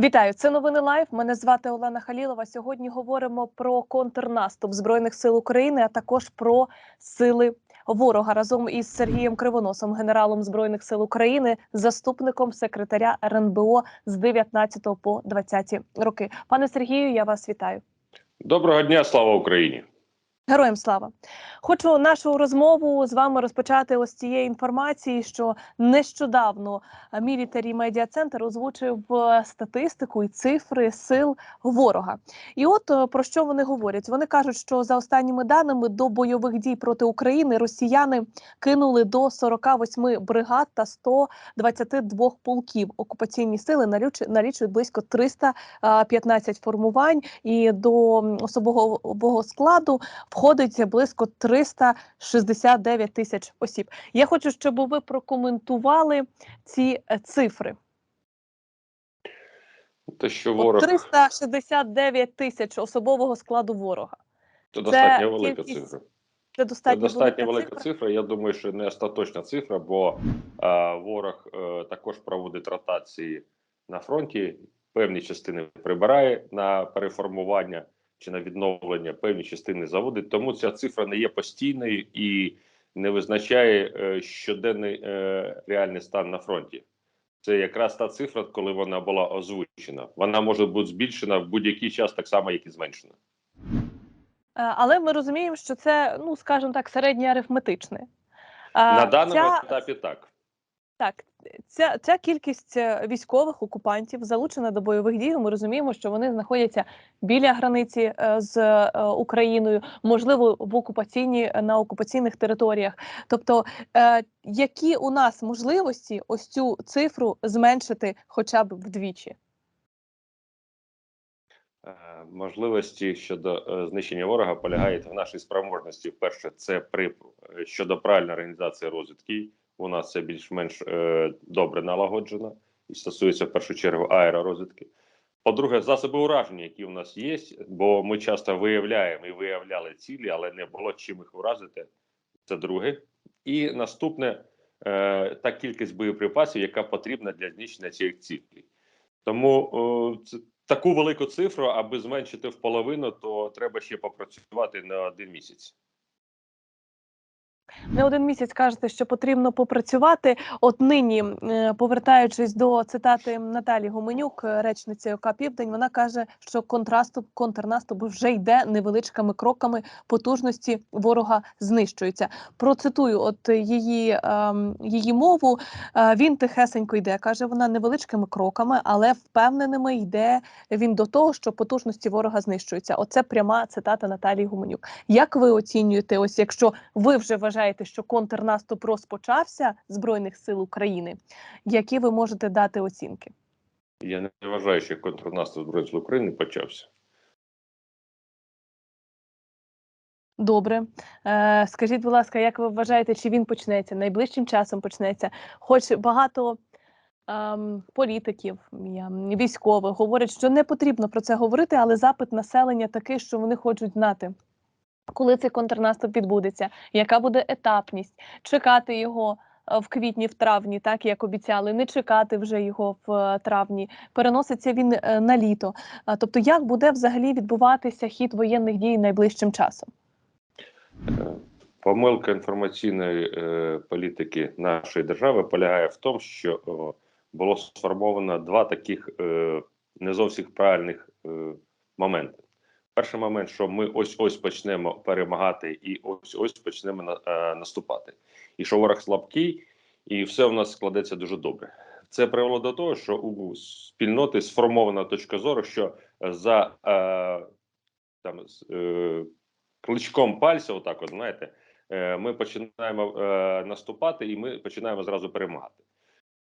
Вітаю, це новини Лайв. Мене звати Олена Халілова. Сьогодні говоримо про контрнаступ збройних сил України, а також про сили ворога разом із Сергієм Кривоносом, генералом збройних сил України, заступником секретаря РНБО з 19 по 20 роки. Пане Сергію, я вас вітаю. Доброго дня, слава Україні. Героям слава хочу нашу розмову з вами розпочати ось цієї інформації, що нещодавно Мілітарі Медіа Центр озвучив е, статистику і цифри сил ворога. І от е, про що вони говорять? Вони кажуть, що за останніми даними до бойових дій проти України росіяни кинули до 48 бригад та 122 полків. Окупаційні сили налічують близько 315 формувань і до особового складу входить близько 369 тисяч осіб. Я хочу, щоб ви прокоментували ці е, цифри. Те, що ворог 369 тисяч особового складу ворога. Це достатньо велика кількість... цифра. Це достатньо, це достатньо велика, велика цифра. цифра. Я думаю, що не остаточна цифра, бо а, ворог е, також проводить ротації на фронті. Певні частини прибирає на переформування чи на відновлення певні частини заводить. Тому ця цифра не є постійною і не визначає е, щоденний е, реальний стан на фронті. Це якраз та цифра, коли вона була озвучена. Вона може бути збільшена в будь-який час, так само, як і зменшена. Е, але ми розуміємо, що це, ну скажімо так, середнє арифметичне. На даному ця... етапі так. Так, ця ця кількість е, військових окупантів залучена до бойових дій. Ми розуміємо, що вони знаходяться біля границі е, з е, Україною, можливо, в окупаційні на окупаційних територіях. Тобто, які у нас можливості ось цю цифру зменшити, хоча б вдвічі? Можливості щодо знищення ворога полягають в нашій спроможності. Перше, це при щодо правильної організації розвідки у нас це більш-менш е, добре налагоджено і стосується в першу чергу аеророзвідки. По-друге, засоби ураження, які у нас є, бо ми часто виявляємо і виявляли цілі, але не було чим їх уразити. Це друге. І наступне е, та кількість боєприпасів, яка потрібна для знищення цих цілей. Тому е, таку велику цифру, аби зменшити в половину, то треба ще попрацювати на один місяць. Не один місяць кажете, що потрібно попрацювати. От нині, е, повертаючись до цитати Наталі Гуменюк, речниці ОК Південь, вона каже, що контраступ, контрнаступ вже йде невеличкими кроками. Потужності ворога знищуються. Процитую, от її ем, її мову. Е, він тихесенько йде. каже вона невеличкими кроками, але впевненими йде він до того, що потужності ворога знищуються. Оце пряма цитата Наталії Гуменюк. Як ви оцінюєте? Ось якщо ви вже вважаєте, вважаєте, що контрнаступ розпочався збройних сил України, які ви можете дати оцінки? Я не вважаю, що контрнаступ збройних сил України почався. Добре, Е, скажіть, будь ласка, як ви вважаєте, чи він почнеться найближчим часом почнеться? Хоч багато ем, політиків, військових говорять, що не потрібно про це говорити, але запит населення такий, що вони хочуть знати коли цей контрнаступ відбудеться, яка буде етапність, чекати його е, в квітні, в травні, так як обіцяли, не чекати вже його в е, травні. Переноситься він е, на літо. Тобто, як буде взагалі відбуватися хід воєнних дій найближчим часом? Помилка інформаційної політики нашої держави полягає в тому, що було сформовано два таких не зовсім правильних моменти. Перший момент, що ми ось ось почнемо перемагати, і ось ось почнемо на, е, наступати. І що ворог слабкий, і все в нас складеться дуже добре. Це привело до того, що у спільноти сформована точка зору, що за е, там е, кличком пальця, отак, от знаєте, е, ми починаємо е, наступати, і ми починаємо зразу перемагати.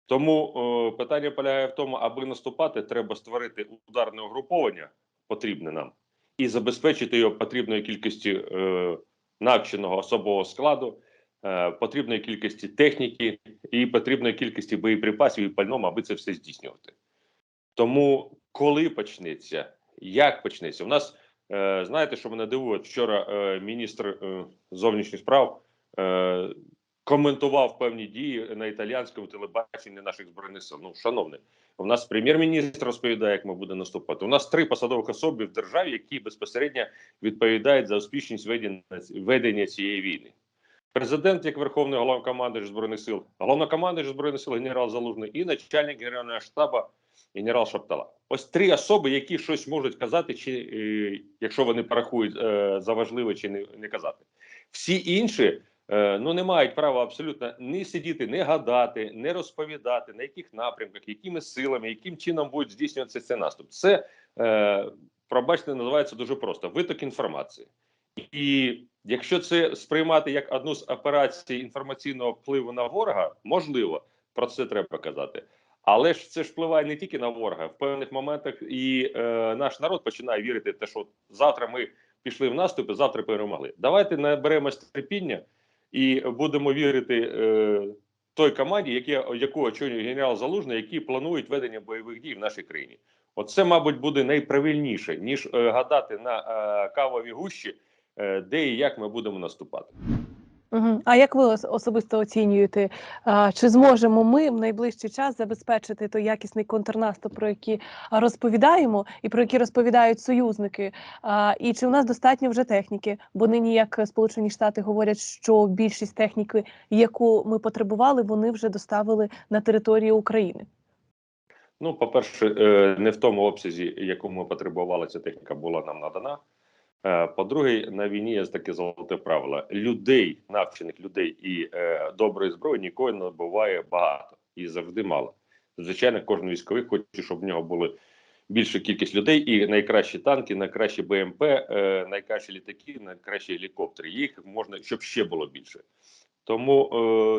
Тому е, питання полягає в тому, аби наступати, треба створити ударне угруповання, потрібне нам і забезпечити його потрібної кількості е, навченого особового складу, е, потрібної кількості техніки і потрібної кількості боєприпасів і пального, аби це все здійснювати. Тому коли почнеться, як почнеться, у нас е, знаєте, що мене дивує вчора. Е, міністр е, зовнішніх справ. Е, Коментував певні дії на італіянському телебаченні наших збройних сил. Ну, шановний, в нас прем'єр-міністр розповідає, як ми будемо наступати. У нас три посадових особи в державі, які безпосередньо відповідають за успішність ведення, цієї війни. Президент, як Верховний головнокомандуючий збройних сил, головнокомандуючий збройних сил генерал Залужний і начальник генерального штабу генерал Шаптала. Ось три особи, які щось можуть казати, чи е, якщо вони порахують е, за важливе, чи не, казати. Всі інші ну не мають права абсолютно ні сидіти, не гадати, не розповідати на яких напрямках, якими силами, яким чином будуть здійснюватися цей наступ. Це е, пробачте, називається дуже просто виток інформації. І якщо це сприймати як одну з операцій інформаційного впливу на ворога, можливо, про це треба казати. Але ж це ж впливає не тільки на ворога. В певних моментах і е, наш народ починає вірити, те, що завтра ми пішли в наступ, і завтра перемогли. Давайте наберемось терпіння і будемо вірити е, той команді, яке, яку очолює генерал Залужний, які планують ведення бойових дій в нашій країні. Оце, мабуть, буде найправильніше ніж е, гадати на е, кавові гущі, е, де і як ми будемо наступати. А як ви особисто оцінюєте, чи зможемо ми в найближчий час забезпечити той якісний контрнаступ, про який розповідаємо, і про які розповідають союзники? І чи у нас достатньо вже техніки? Бо нині, як Сполучені Штати говорять, що більшість техніки, яку ми потребували, вони вже доставили на територію України. Ну, по-перше, е, не в тому обсязі, якому ми потребували, ця техніка була нам надана. Е, По-друге, на війні є таке золоте правило: людей, навчених людей і е, доброї зброї ніколи не буває багато і завжди мало. Звичайно, кожен військовий хоче, щоб в нього були більша кількість людей, і найкращі танки, найкращі БМП, е, найкращі літаки, найкращі гелікоптери. Їх можна, щоб ще було більше. Тому,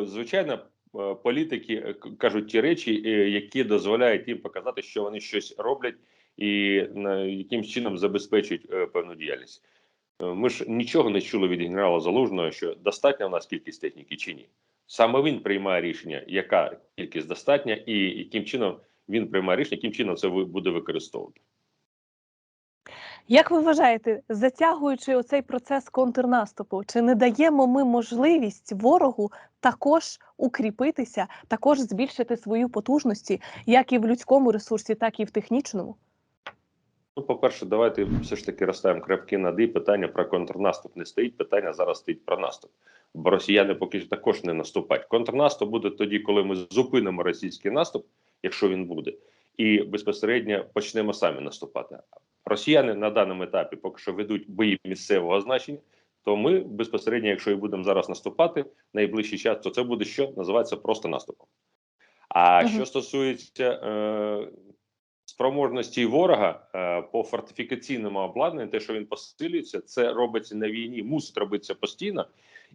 е, звичайно, е, політики е, кажуть ті речі, які дозволяють їм показати, що вони щось роблять і яким чином забезпечують е, певну діяльність. Е, Ми ж нічого не чули від генерала Залужного, що достатня в нас кількість техніки чи ні. Саме він приймає рішення, яка кількість достатня, і яким чином він приймає рішення, яким чином це буде використовувати. Як ви вважаєте, затягуючи оцей процес контрнаступу, чи не даємо ми можливість ворогу також укріпитися, також збільшити свої потужності, як і в людському ресурсі, так і в технічному? Ну, по-перше, давайте все ж таки розставимо крапки над «і». Питання про контрнаступ не стоїть. Питання зараз стоїть про наступ. Бо росіяни поки що також не наступають. Контрнаступ буде тоді, коли ми зупинимо російський наступ, якщо він буде, і безпосередньо почнемо самі наступати. Росіяни на даному етапі поки що ведуть бої місцевого значення. То ми безпосередньо, якщо і будемо зараз наступати найближчий час, то це буде що називається просто наступом. А Мгм. що стосується е, спроможності ворога е, по фортифікаційному обладнанню, те, що він посилюється, це робиться на війні, мусить робитися постійно.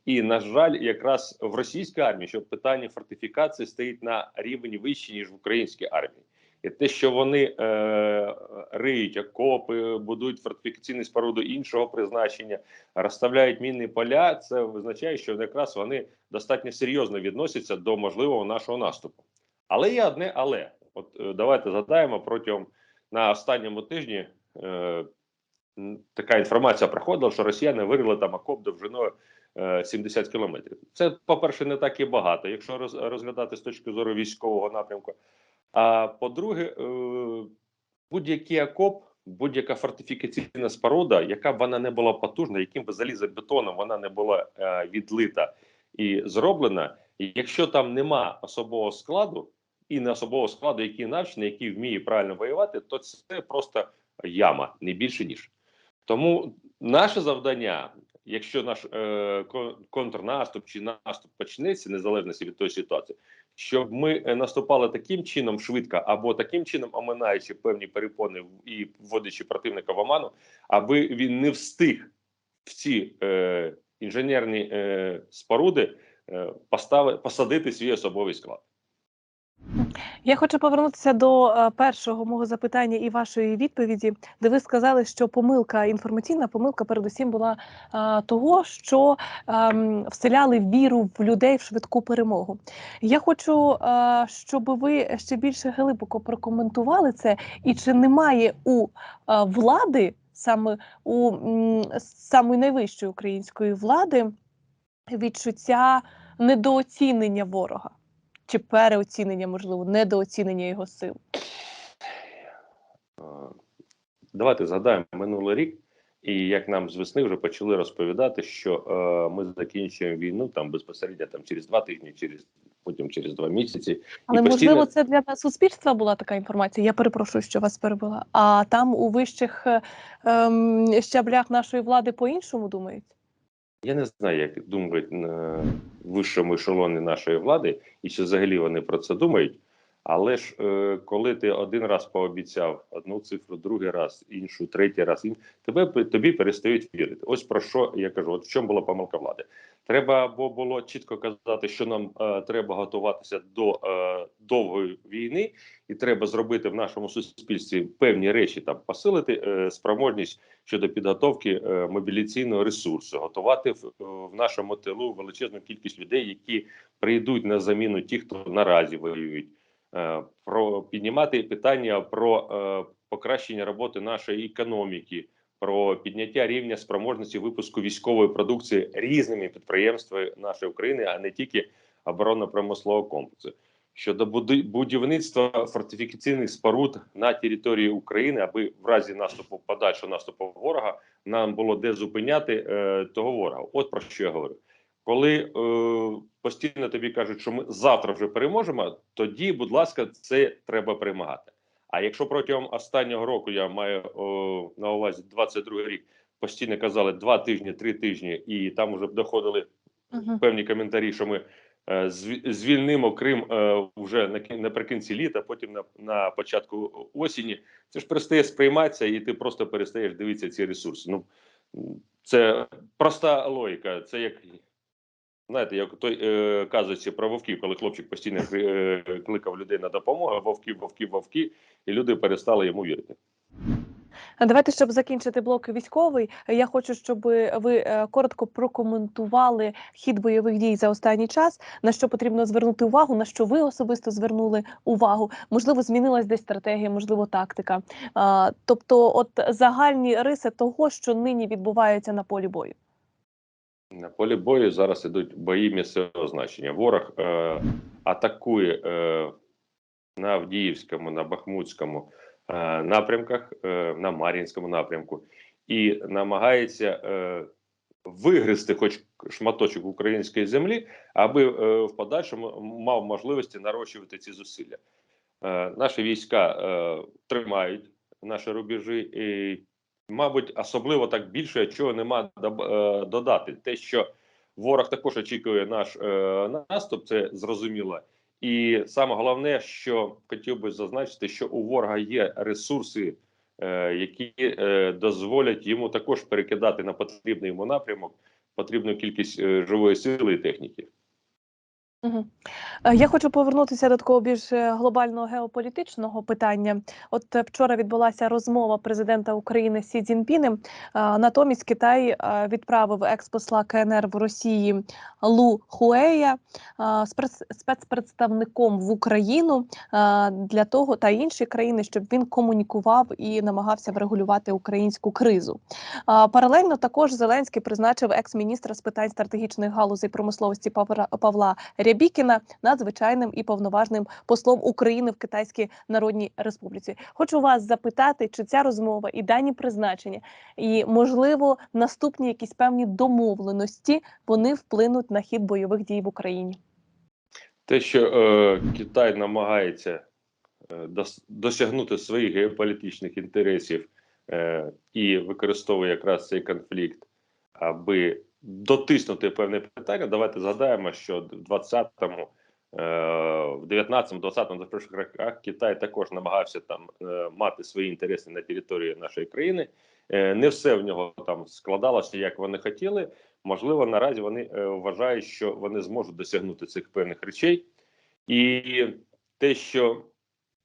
І на жаль, якраз в російській армії, що питання фортифікації стоїть на рівні вище ніж в українській армії. І те, що вони е, риють окопи, будують фортифікаційні споруди іншого призначення, розставляють мінні поля, це визначає, що якраз вони достатньо серйозно відносяться до можливого нашого наступу. Але є одне, але от е, давайте згадаємо протягом на останньому тижні. Е, така інформація проходила, що росіяни вирили там окоп довжиною е, 70 кілометрів. Це, по-перше, не так і багато, якщо роз, розглядати з точки зору військового напрямку. А по-друге, е, будь-який окоп, будь-яка фортифікаційна споруда, яка б вона не була потужна, яким би залізобетоном вона не була е, відлита і зроблена, якщо там нема особового складу, і не особового складу, який навчений, який вміє правильно воювати, то це просто яма, не більше ніж. Тому наше завдання, якщо наш е, контрнаступ чи наступ почнеться, незалежно від тої ситуації, щоб ми е, наступали таким чином швидко, або таким чином оминаючи певні перепони і вводячи противника в оману, аби він не встиг в ці е, інженерні е, споруди е, постави, посадити свій особовий склад. Я хочу повернутися до е, першого мого запитання і вашої відповіді, де ви сказали, що помилка інформаційна помилка, передусім, була е, того, що ем, вселяли віру в людей в швидку перемогу. Я хочу, е, щоб ви ще більше глибоко прокоментували це, і чи немає у е, влади, саме у самої найвищої української влади, відчуття недооцінення ворога? чи переоцінення, можливо, недооцінення його сил? Давайте згадаємо минулий рік, і як нам з весни вже почали розповідати, що е, ми закінчуємо війну там безпосередньо там через два тижні, через потім через два місяці. Але і постійно... можливо, це для нас суспільства була така інформація. Я перепрошую, що вас перебула. А там у вищих е, е, щаблях нашої влади по іншому думають. Я не знаю, як думають на вищому ешелоні нашої влади, і чи взагалі вони про це думають. Але ж е, коли ти один раз пообіцяв одну цифру, другий раз іншу, третій раз ін... тебе тобі перестають вірити. Ось про що я кажу: от в чому була помилка влади. Треба або було чітко казати, що нам е, треба готуватися до е, довгої війни, і треба зробити в нашому суспільстві певні речі, там посилити е, спроможність щодо підготовки е, мобілізаційного ресурсу, готувати в, е, в нашому тилу величезну кількість людей, які прийдуть на заміну ті, хто наразі воюють. Е, Про піднімати питання про е, покращення роботи нашої економіки, про підняття рівня спроможності випуску військової продукції різними підприємствами нашої України, а не тільки оборонно-промислового комплексу. Щодо будівництва фортифікаційних споруд на території України, аби в разі наступу подальшого наступу ворога нам було де зупиняти е, того ворога. От про що я говорю. Коли е, постійно тобі кажуть, що ми завтра вже переможемо, тоді, будь ласка, це треба перемагати. А якщо протягом останнього року я маю о, на увазі 22 рік, постійно казали два тижні, три тижні, і там вже доходили Угу. певні коментарі, що ми е, звільнимо Крим е, вже на наприкінці літа, потім на, на початку осені. Це ж перестає сприйматися, і ти просто перестаєш дивитися ці ресурси. Ну це проста логіка. Це як знаєте, як той е, казується про вовків, коли хлопчик постійно е, кликав людей на допомогу, вовки, вовки, вовки, і люди перестали йому вірити. Давайте, щоб закінчити блок військовий, я хочу, щоб ви е, коротко прокоментували хід бойових дій за останній час, на що потрібно звернути увагу, на що ви особисто звернули увагу. Можливо, змінилась десь стратегія, можливо, тактика. Тобто, от загальні риси того, що нині відбувається на полі бою. На полі бою зараз ідуть бої місцевого значення. Ворог е, атакує е, на Авдіївському, на Бахмутському е, напрямках, е, на Мар'їнському напрямку і намагається е, вигризти хоч шматочок української землі, аби е, в подальшому мав можливості нарощувати ці зусилля. Е, наші війська е, тримають наші рубежі і мабуть, особливо так більше чого нема е, додати. Те, що ворог також очікує наш е, наступ, це зрозуміло. І саме головне, що хотів би зазначити, що у ворога є ресурси, е, які дозволять йому також перекидати на потрібний йому напрямок потрібну кількість живої сили і техніки. Угу. Я хочу повернутися до такого більш е, глобального геополітичного питання. От е, вчора відбулася розмова президента України Сі Цзіньпінем. Натомість Китай е, відправив експосла КНР в Росії Лу Хуея спецпредставником в Україну для того та інші країни, щоб він комунікував і намагався врегулювати українську кризу. Паралельно також Зеленський призначив екс-міністра з питань стратегічних галузей промисловості Павла Рябікіна надзвичайним і повноважним послом України в Китайській Народній Республіці. Хочу вас запитати, чи ця розмова і дані призначення, і можливо наступні якісь певні домовленості вони вплинуть на хід бойових дій в Україні. Те, що е, Китай намагається е, досягнути своїх геополітичних інтересів е, і використовує якраз цей конфлікт, аби дотиснути певне питання. Давайте згадаємо, що в 20-му, е, в 19-му, 20-му, 21 роках Китай також намагався там е, мати свої інтереси на території нашої країни. Е, не все в нього там складалося, як вони хотіли. Можливо, наразі вони вважають, що вони зможуть досягнути цих певних речей, і те, що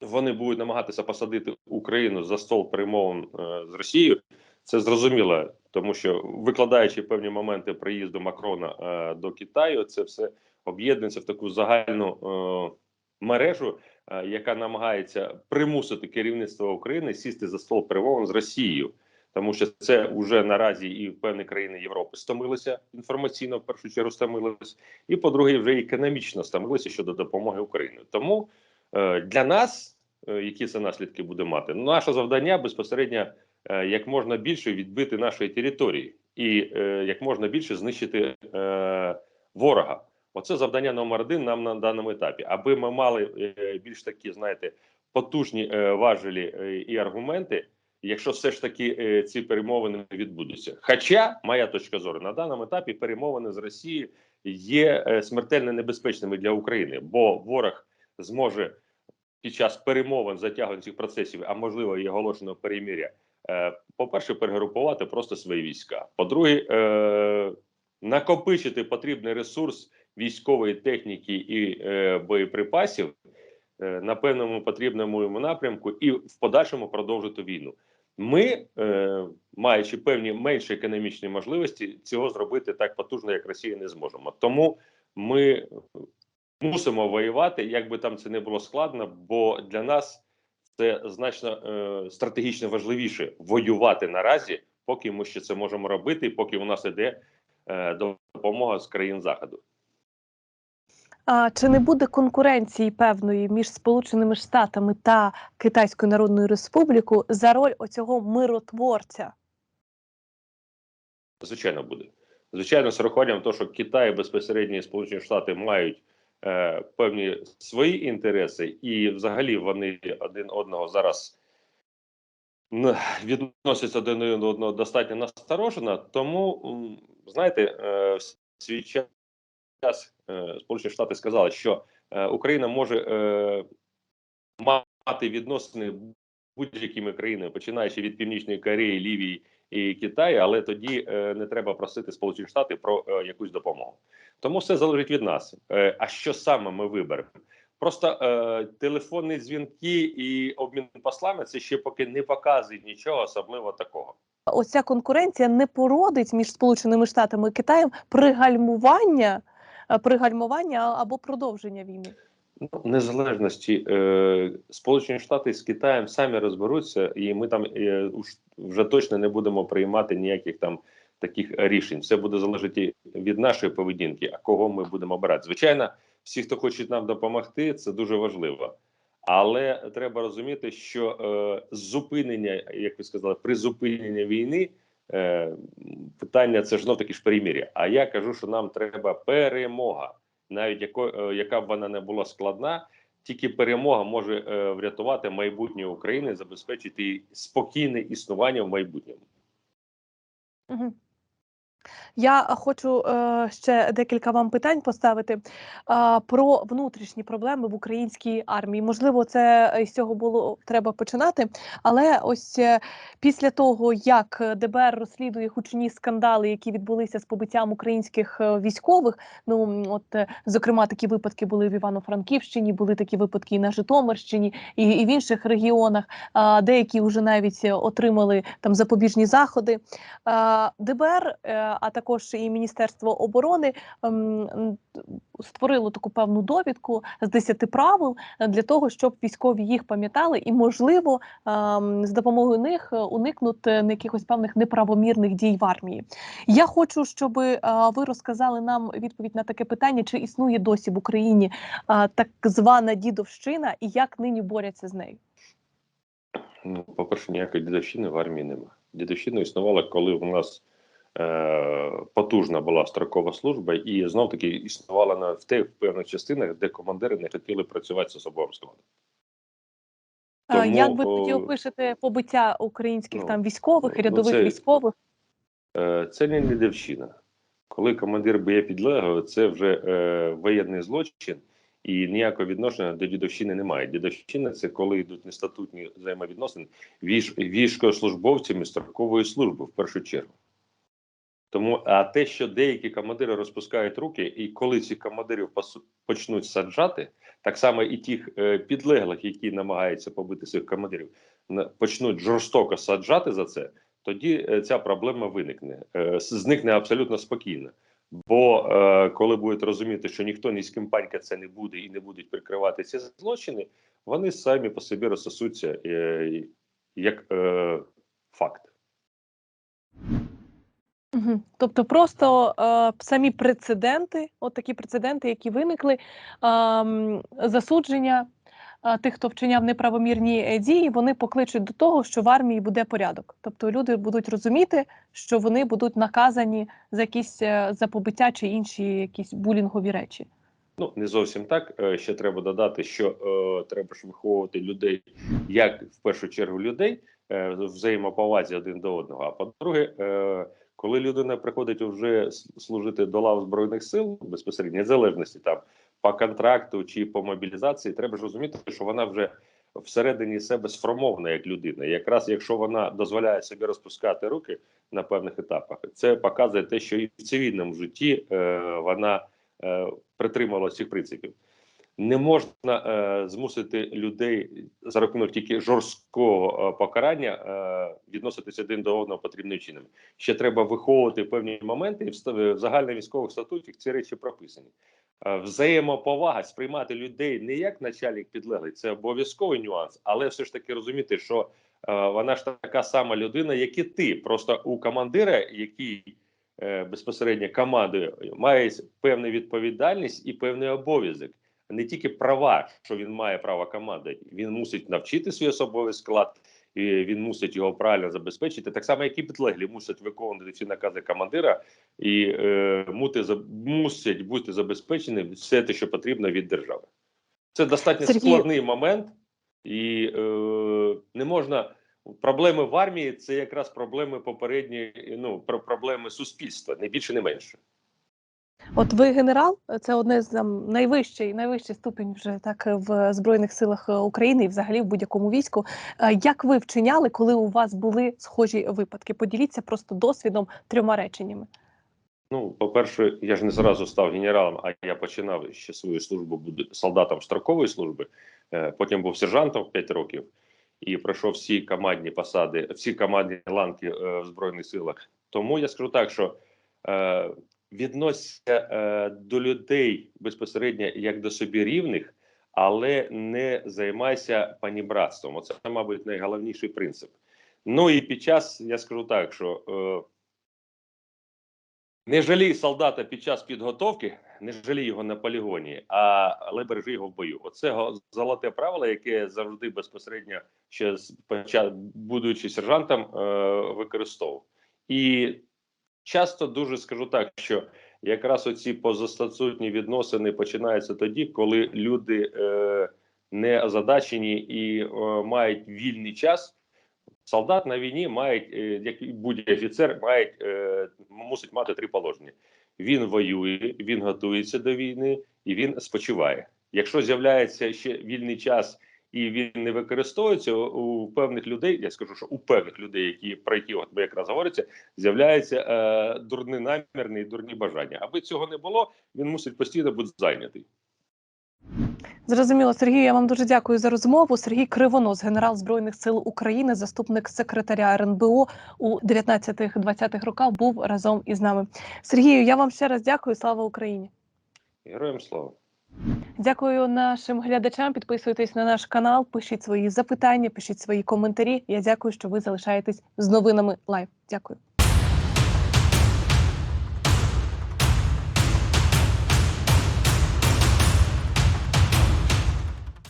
вони будуть намагатися посадити Україну за стол перемовин з Росією, це зрозуміло, тому що викладаючи певні моменти приїзду Макрона е, до Китаю, це все об'єднується в таку загальну е, мережу, е, яка намагається примусити керівництво України сісти за стол перемовин з Росією тому що це вже наразі і певні країни Європи стомилися інформаційно, в першу чергу стомилися, і по-друге, вже економічно стомилися щодо допомоги Україні. Тому е, для нас, е, які це наслідки буде мати, наше завдання безпосередньо як можна більше відбити нашої території і е, як можна більше знищити е, ворога. Оце завдання номер один нам на даному етапі, аби ми мали е, більш такі, знаєте, потужні е, важелі е, і аргументи, якщо все ж таки е, ці перемовини відбудуться. Хоча моя точка зору на даному етапі перемовини з Росією є е, смертельно небезпечними для України, бо ворог зможе під час перемовин затягувань цих процесів, а можливо і оголошеного перемиря, е, по-перше, перегрупувати просто свої війська. По-друге, е, накопичити потрібний ресурс військової техніки і е, боєприпасів е, на певному потрібному напрямку і в подальшому продовжити війну. Ми, е, маючи певні менші економічні можливості, цього зробити так потужно, як Росія, не зможемо. Тому ми мусимо воювати, як би там це не було складно, бо для нас це значно е, стратегічно важливіше воювати наразі, поки ми ще це можемо робити, поки у нас іде е, допомога з країн заходу. А чи не буде конкуренції певної між Сполученими Штатами та Китайською Народною Республікою за роль оцього миротворця? Звичайно, буде. Звичайно, з урахуванням того, що Китай безпосередньо і Сполучені Штати мають е, певні свої інтереси, і взагалі вони один одного зараз відносяться один одного достатньо насторожено. Тому, знаєте, е, в свій час е, Сполучені Штати сказали, що Україна може мати відносини будь-якими країнами, починаючи від Північної Кореї, Лівії і Китаю, але тоді е, не треба просити Сполучені Штати про е, якусь допомогу. Тому все залежить від нас. Е, а що саме ми виберемо? Просто е, телефонні дзвінки і обмін послами це ще поки не показують нічого особливо такого. Ось ця конкуренція не породить між Сполученими Штатами і Китаєм пригальмування, пригальмування або продовження війни. Ну, незалежності е, Сполучені Штати з Китаєм самі розберуться, і ми там е, вже точно не будемо приймати ніяких там таких рішень. Все буде залежати від нашої поведінки, а кого ми будемо обирати. Звичайно, всі, хто хочуть нам допомогти, це дуже важливо. Але треба розуміти, що е, зупинення, як ви сказали, призупинення війни е, питання це ж знов таки ж перемір'я. А я кажу, що нам треба перемога навіть яко, е, яка б вона не була складна, тільки перемога може е, врятувати майбутнє України, забезпечити її спокійне існування в майбутньому. Я хочу е, ще декілька вам питань поставити про внутрішні проблеми в українській армії. Можливо, це з цього було треба починати. Але ось е, після того, як ДБР розслідує гучні скандали, які відбулися з побиттям українських е, військових. Ну от зокрема, такі випадки були в Івано-Франківщині, були такі випадки і на Житомирщині, і, і в інших регіонах. Деякі вже навіть отримали там запобіжні заходи. ДБР, а також і Міністерство оборони ем, створило таку певну довідку з 10 правил для того, щоб військові їх пам'ятали, і можливо ем, з допомогою них е, уникнути якихось певних неправомірних дій в армії. Я хочу, щоб е, ви розказали нам відповідь на таке питання, чи існує досі в Україні е, так звана дідовщина, і як нині борються з нею. Ну, по-перше, ніякої дідовщини в армії нема. Дідовщина існувала, коли у нас потужна була строкова служба, і знов таки існувала на в тих певних частинах, де командири не хотіли працювати з особовим складом. Е, Тому, як ви тоді опишете побиття українських ну, там військових, ну, рядових це- військових? Е, Це не дідовщина. Коли командир б'є підлеглого, це вже е, воєнний злочин, і ніякого відношення до дідовщини немає. Дідовщина це коли йдуть нестатутні взаємовідносини військ, військовослужбовцями строкової служби в першу чергу. Тому а те, що деякі командири розпускають руки, і коли ці командирів почнуть саджати, так само і тих е, підлеглих, які намагаються побити своїх командирів, почнуть жорстоко саджати за це, тоді е, ця проблема виникне, е, зникне абсолютно спокійно. Бо е, коли будуть розуміти, що ніхто ні з ким панька це не буде і не будуть прикривати ці злочини, вони самі по собі розсосуться е, як е, факт. Угу. Тобто, просто е, самі прецеденти, от такі прецеденти, які виникли, ем, засудження, е, тих, хто вчиняв неправомірні е, дії, вони покличуть до того, що в армії буде порядок. Тобто люди будуть розуміти, що вони будуть наказані за якісь е, за побиття чи інші якісь булінгові речі. Ну не зовсім так. Е, Ще треба додати, що е, треба ж виховувати людей, як в першу чергу людей е, взаємоповазі один до одного. А по-друге, е, коли людина приходить вже служити до лав збройних сил безпосередньо незалежності там по контракту чи по мобілізації, треба ж розуміти, що вона вже всередині себе сформована як людина. Якраз якщо вона дозволяє собі розпускати руки на певних етапах, це показує те, що і в цивільному житті е, вона е, притримувалася цих принципів. Не можна е, змусити людей за рахунок тільки жорсткого е, покарання е, відноситися один до одного потрібним чином. Ще треба виховувати певні моменти, і в в загальних військових статутах ці речі прописані. Е, взаємоповага сприймати людей не як начальник підлеглий, це обов'язковий нюанс, але все ж таки розуміти, що е, вона ж така сама людина, як і ти. Просто у командира, який е, безпосередньо командою, має певну відповідальність і певний обов'язок. Не тільки права, що він має право команди, він мусить навчити свій особовий склад, і він мусить його правильно забезпечити. Так само, як і підлеглі мусять виконувати всі накази командира і е, мути, мусять бути забезпечені все те, що потрібно від держави. Це достатньо Сергій- складний момент, і е, не можна. Проблеми в армії це якраз проблеми попередні, ну про проблеми суспільства, не більше, не менше. От ви генерал, це одне з там, найвищий, найвищий ступінь вже так в збройних силах е, України і взагалі в будь-якому війську. Е, Як ви вчиняли, коли у вас були схожі випадки? Поділіться просто досвідом трьома реченнями. Ну, по-перше, я ж не зразу став генералом, а я починав ще свою службу солдатом строкової служби. Е, Потім був сержантом 5 років і пройшов всі командні посади, всі командні ланки в Збройних силах. Тому я скажу так, що відносяться е, до людей безпосередньо як до собі рівних, але не займайся панібратством. Оце, мабуть, найголовніший принцип. Ну і під час я скажу так, що. Е, не жалій солдата під час підготовки, не жалій його на полігоні, а але бережи його в бою. Оце золоте правило, яке завжди безпосередньо ще з будучи сержантом, е, використовував. І часто дуже скажу так, що якраз оці позастатутні відносини починаються тоді, коли люди е, не озадачені і е, мають вільний час. Солдат на війні має, е, як і будь-який офіцер, має, е, мусить мати три положення: він воює, він готується до війни і він спочиває. Якщо з'являється ще вільний час і він не використовується, у певних людей, я скажу, що у певних людей, які про які от ми якраз говориться, з'являється е, дурний намірний і дурні бажання. Аби цього не було, він мусить постійно бути зайнятий. Зрозуміло, Сергію, я вам дуже дякую за розмову. Сергій Кривонос, генерал Збройних сил України, заступник секретаря РНБО у 19-20-х роках, був разом із нами. Сергію, я вам ще раз дякую. Слава Україні! Героям слава! Дякую нашим глядачам. Підписуйтесь на наш канал, пишіть свої запитання, пишіть свої коментарі. Я дякую, що ви залишаєтесь з новинами лайв. Дякую.